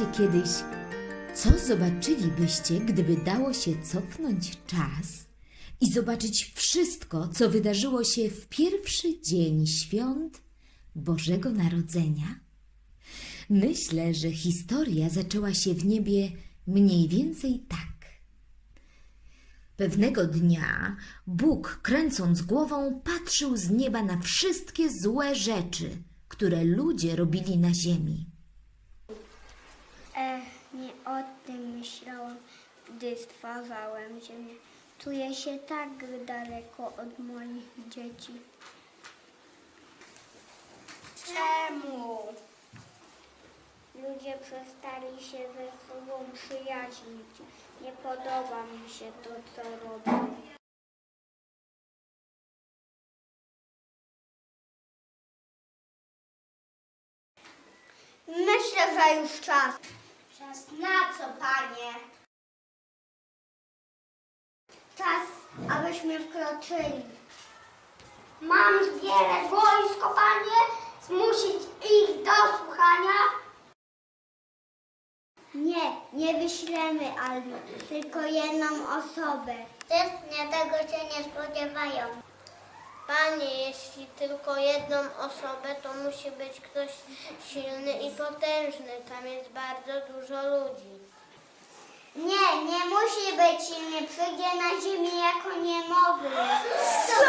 Kiedyś, co zobaczylibyście, gdyby dało się cofnąć czas i zobaczyć wszystko, co wydarzyło się w pierwszy dzień świąt Bożego Narodzenia? Myślę, że historia zaczęła się w niebie mniej więcej tak. Pewnego dnia Bóg, kręcąc głową, patrzył z nieba na wszystkie złe rzeczy, które ludzie robili na ziemi. E, nie o tym myślałam, gdy stwarzałem Ziemię. Czuję się tak daleko od moich dzieci. Czemu? Ludzie przestali się ze sobą przyjaźnić. Nie podoba mi się to, co robią. Myślę, że już czas. Czas na co, panie? Czas, abyśmy wkroczyli. Mam zbierać wojsko, panie? Zmusić ich do słuchania? Nie, nie wyślemy Albi, tylko jedną osobę. Też nie tego się nie spodziewają. Panie, jeśli tylko jedną osobę, to musi być ktoś silny i potężny. Tam jest bardzo dużo ludzi. Nie, nie musi być silny. Przyjdzie na ziemię jako niemowlę. Co?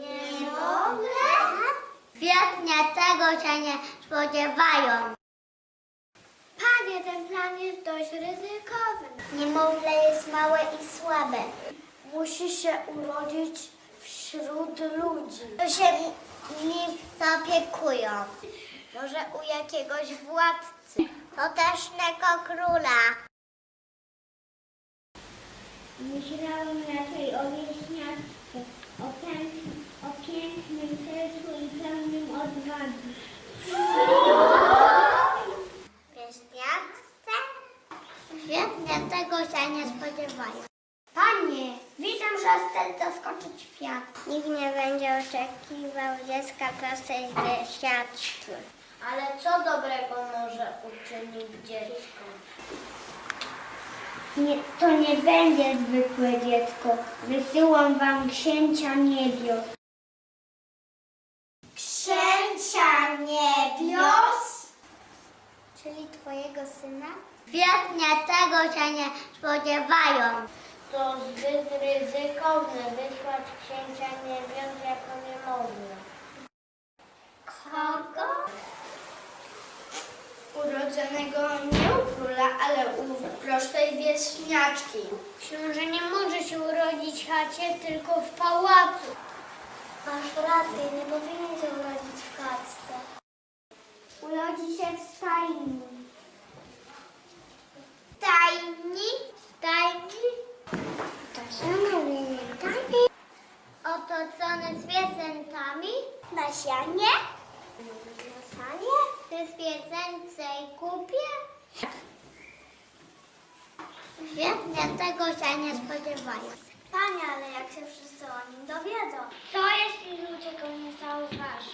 Niemowlę? Kwietnia tego się nie spodziewają. Panie, ten plan jest dość ryzykowny. Niemowlę jest małe i słabe. Musi się urodzić wśród ludzi. To się nim zaopiekują. Może u jakiegoś władcy. Potężnego króla. Myślałem raczej o wieśniaczce, o, pięk- o pięknym sercu i pełnym odwagi. Wieśniaczce? Świetnie, tego się nie spodziewają. Panie, widzę, chcę zaskoczyć świat. Nikt nie będzie oczekiwał dziecka prostej wieśniaczki. Ale co dobrego może uczynić dziecko? Nie, to nie będzie zwykłe dziecko. Wysyłam wam księcia niebios. Księcia niebios? Czyli twojego syna? Świetnie, tego się nie spodziewają. To zbyt ryzykowne wysłać księcia niebios jako niemowlę. Kogo? Urodzonego nie u króla, ale u prostej wieśniaczki. Książę nie może się urodzić w chacie, tylko w pałacu. Masz rację, nie powinien się urodzić w chatce. Urodzi się w stajni. Stajni? Stajni? To się nazywa stajni. Otoczony zwierzętami? Na sianie? Na sanie? Czy zwierzęcej kupie? Świetnie, tego się nie spodziewają. Panie, ale jak się wszyscy o nim dowiedzą? Co jeśli ludzie go nie zauważą?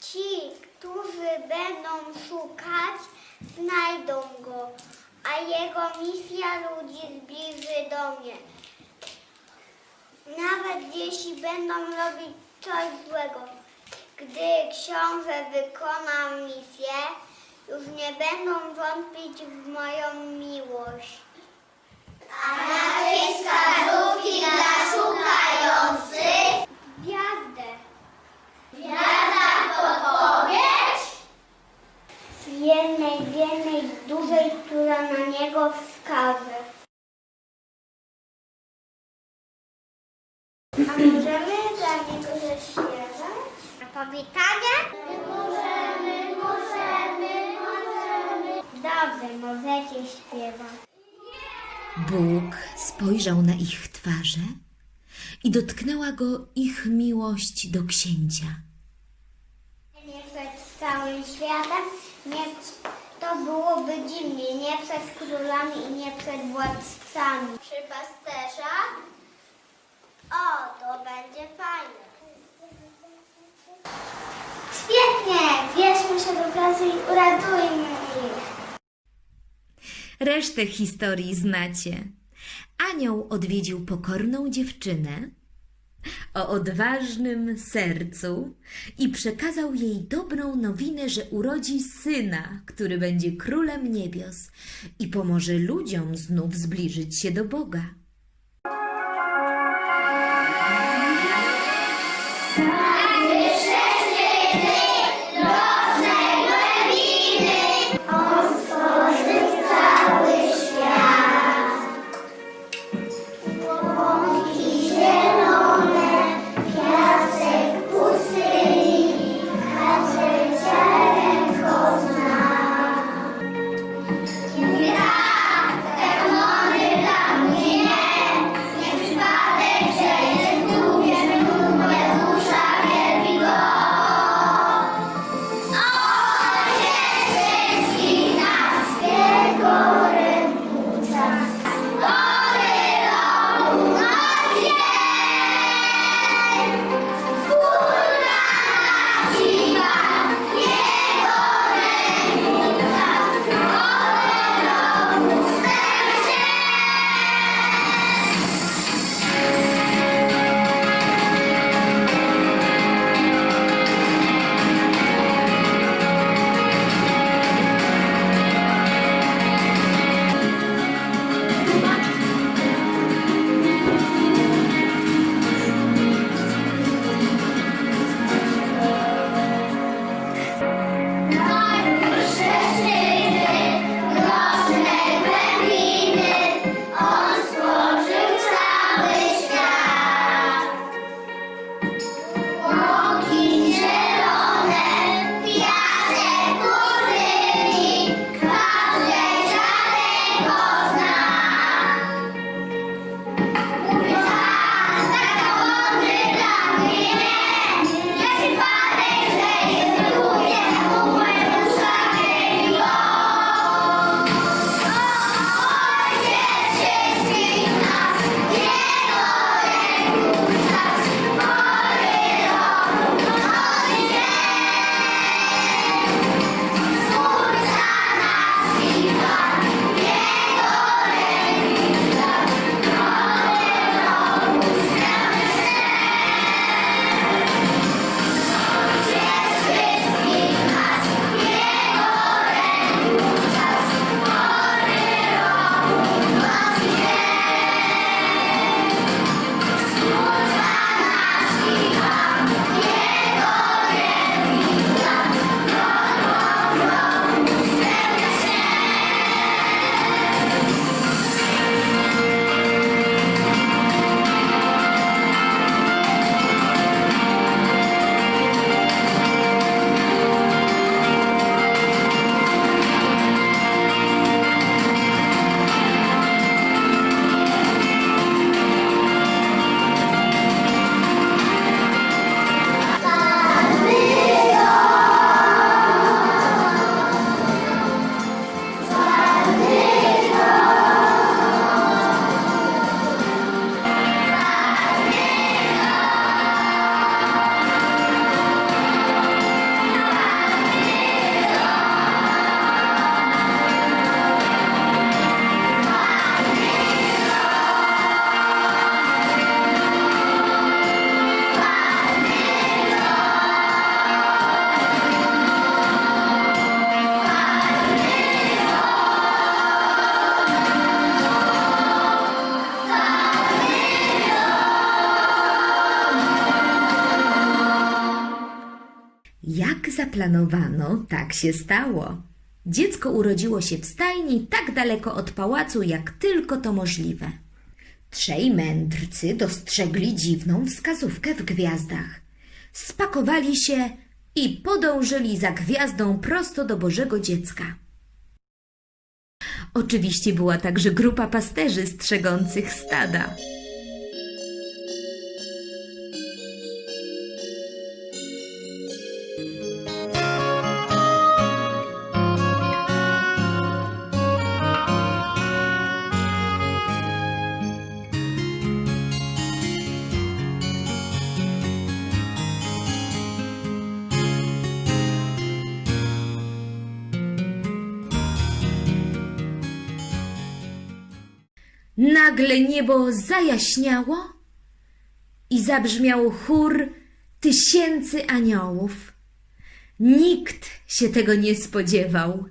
Ci, którzy będą szukać, znajdą go, a jego misja ludzi zbliży do mnie. Nawet jeśli będą robić coś złego, gdy książę wykona misję, już nie będą wątpić w moją miłość. Wskazówki dla. Spojrzał na ich twarze i dotknęła go ich miłość do księcia. Nie przed całym światem, nie, to byłoby dziwnie, nie przed królami i nie przed władcami. Przy pasterza? O, to będzie fajne. Świetnie, wierzmy się do klasy i uratujmy ich. Resztę historii znacie. Anioł odwiedził pokorną dziewczynę o odważnym sercu i przekazał jej dobrą nowinę, że urodzi syna, który będzie królem niebios i pomoże ludziom znów zbliżyć się do Boga. Zaplanowano, tak się stało. Dziecko urodziło się w stajni tak daleko od pałacu, jak tylko to możliwe. Trzej mędrcy dostrzegli dziwną wskazówkę w gwiazdach. Spakowali się i podążyli za gwiazdą prosto do Bożego Dziecka. Oczywiście była także grupa pasterzy strzegących stada. Nagle niebo zajaśniało i zabrzmiał chór tysięcy aniołów. Nikt się tego nie spodziewał.